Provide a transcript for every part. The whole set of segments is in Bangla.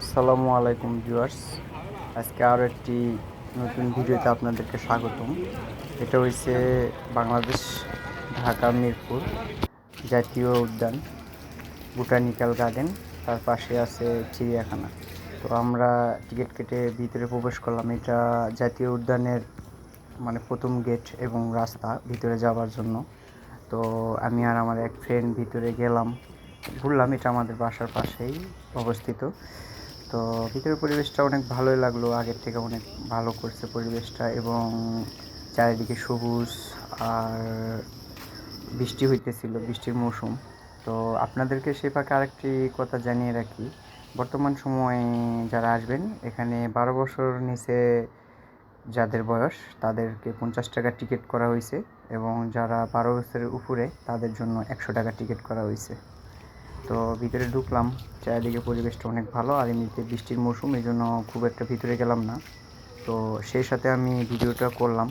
আসসালামু আলাইকুম ভিউয়ার্স। আজকে আরও একটি নতুন ভিডিওতে আপনাদেরকে স্বাগতম। এটা হচ্ছে বাংলাদেশ, ঢাকা, মিরপুর জাতীয় উদ্যান, বোটানিক্যাল গার্ডেন। তার পাশে আছে চিড়িয়াখানা। তো আমরা টিকিট কেটে ভিতরে প্রবেশ করলাম। এটা জাতীয় উদ্যানের মানে প্রথম গেট এবং রাস্তা ভিতরে যাওয়ার জন্য। তো আমি আর আমার এক ফ্রেন্ড ভিতরে গেলাম। ঘুরলাম। এটা আমাদের বাসার পাশেই অবস্থিত। তো ভিতরের পরিবেশটা অনেক ভালোই লাগল, আগের থেকে অনেক ভালো করছে পরিবেশটা এবং চারিদিকে সবুজ আর বৃষ্টি হইতেছিল, বৃষ্টির মৌসুম। তো আপনাদেরকে সে ফাঁকে আরেকটি কথা জানিয়ে রাখি, বর্তমান সময়ে যারা আসবেন, এখানে বারো বছর নিচে যাদের বয়স, তাদেরকে পঞ্চাশ টাকা টিকিট করা হয়েছে এবং যারা বারো বছরের উপরে, তাদের জন্য একশো টাকা টিকিট করা হয়েছে তো ভিতরে ঢুকলাম। চারিদিকে পরিবেশটা অনেক ভালো আর এমনিতে বৃষ্টির মৌসুম, এই জন্য খুব একটা ভিতরে গেলাম না। তো সেই সাথে আমি ভিডিওটা করলাম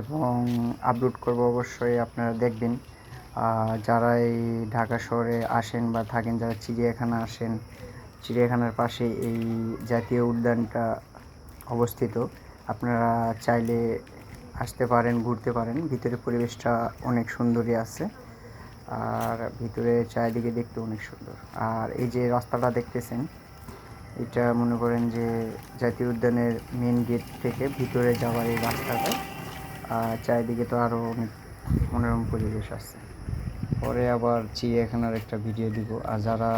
এবং আপলোড করব অবশ্যই, আপনারা দেখবেন। যারা এই ঢাকা শহরে আসেন বা থাকেন, যারা চিড়িয়াখানা আসেন, চিড়িয়াখানার পাশে এই জাতীয় উদ্যানটা অবস্থিত, আপনারা চাইলে আসতে পারেন, ঘুরতে পারেন। ভিতরে পরিবেশটা অনেক সুন্দরই আছে। আর ভিতরে চারিদিকে দেখতে অনেক সুন্দর। আর এই যে রাস্তাটা দেখতেছেন এটা মনে করেন যে জাতীয় উদ্যানের মেন গেট থেকে ভিতরে যাওয়ার এই রাস্তাটা। আর চারিদিকে তো আরও অনেক মনোরম পরিবেশ আছে। পরে আবার চিড়িয়াখানার একটা ভিডিও দিব। আর যারা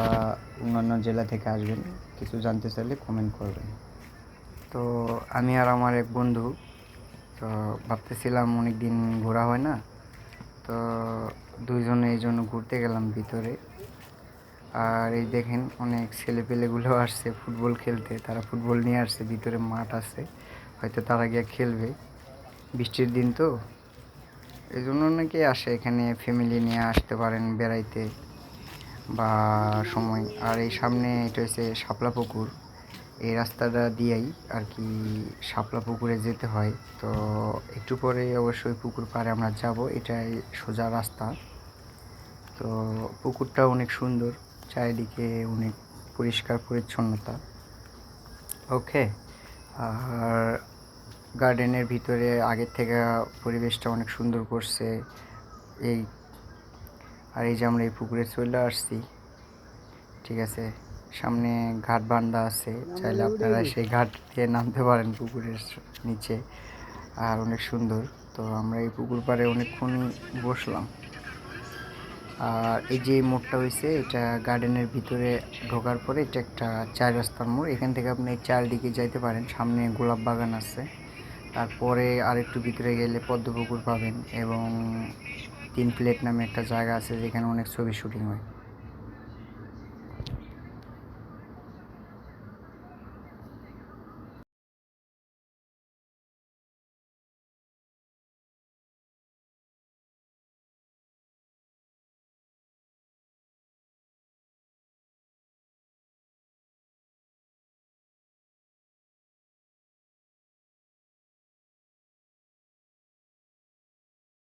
অন্যান্য জেলা থেকে আসবেন কিছু জানতে চাইলে কমেন্ট করবেন। তো আমি আর আমার এক বন্ধু তো ভাবতেছিলাম অনেক দিন ঘোরা হয় না। তো দুইজনে এই জন্য ঘুরতে গেলাম ভিতরে। আর এই দেখেন অনেক ছেলেপেলেগুলো আসছে ফুটবল খেলতে। তারা ফুটবল নিয়ে আসছে, ভিতরে মাঠ আছে। হয়তো তারা গিয়ে খেলবে। বৃষ্টির দিন তো। এই জন্য অনেকে আসে এখানে ফ্যামিলি নিয়ে আসতে পারেন বেড়াইতে বা সময়। আর এই সামনে এটা হচ্ছে শাপলা পুকুর। এই রাস্তাটা দিয়েই আর কি শাপলা পুকুরে যেতে হয়। তো একটু পরে অবশ্যই পুকুর পাড়ে আমরা যাব, এটাই সোজা রাস্তা। তো পুকুরটা অনেক সুন্দর, চারিদিকে অনেক পরিষ্কার পরিচ্ছন্নতা। ওকে, আর গার্ডেনের ভিতরে আগের থেকে পরিবেশটা অনেক সুন্দর করছে। এই, আর এই যে আমরা এই পুকুরে চলে আসছি, ঠিক আছে? সামনে ঘাট বান্ধা আছে চাইলে আপনারা সেই ঘাট দিয়ে নামতে পারেন পুকুরের নিচে। আর অনেক সুন্দর। তো আমরা এই পুকুর পাড়ে অনেকক্ষণ বসলাম। আর এই যে মোড়টা হয়েছে এটা গার্ডেনের ভিতরে ঢোকার পরে এটা একটা চার রাস্তার মোড়। এখান থেকে আপনি চারদিকে যাইতে পারেন। সামনে গোলাপ বাগান আছে। তারপরে আরেকটু ভিতরে গেলে পদ্মপুকুর পাবেন এবং তিন প্লেট নামে একটা জায়গা আছে যেখানে অনেক ছবি শুটিং হয়।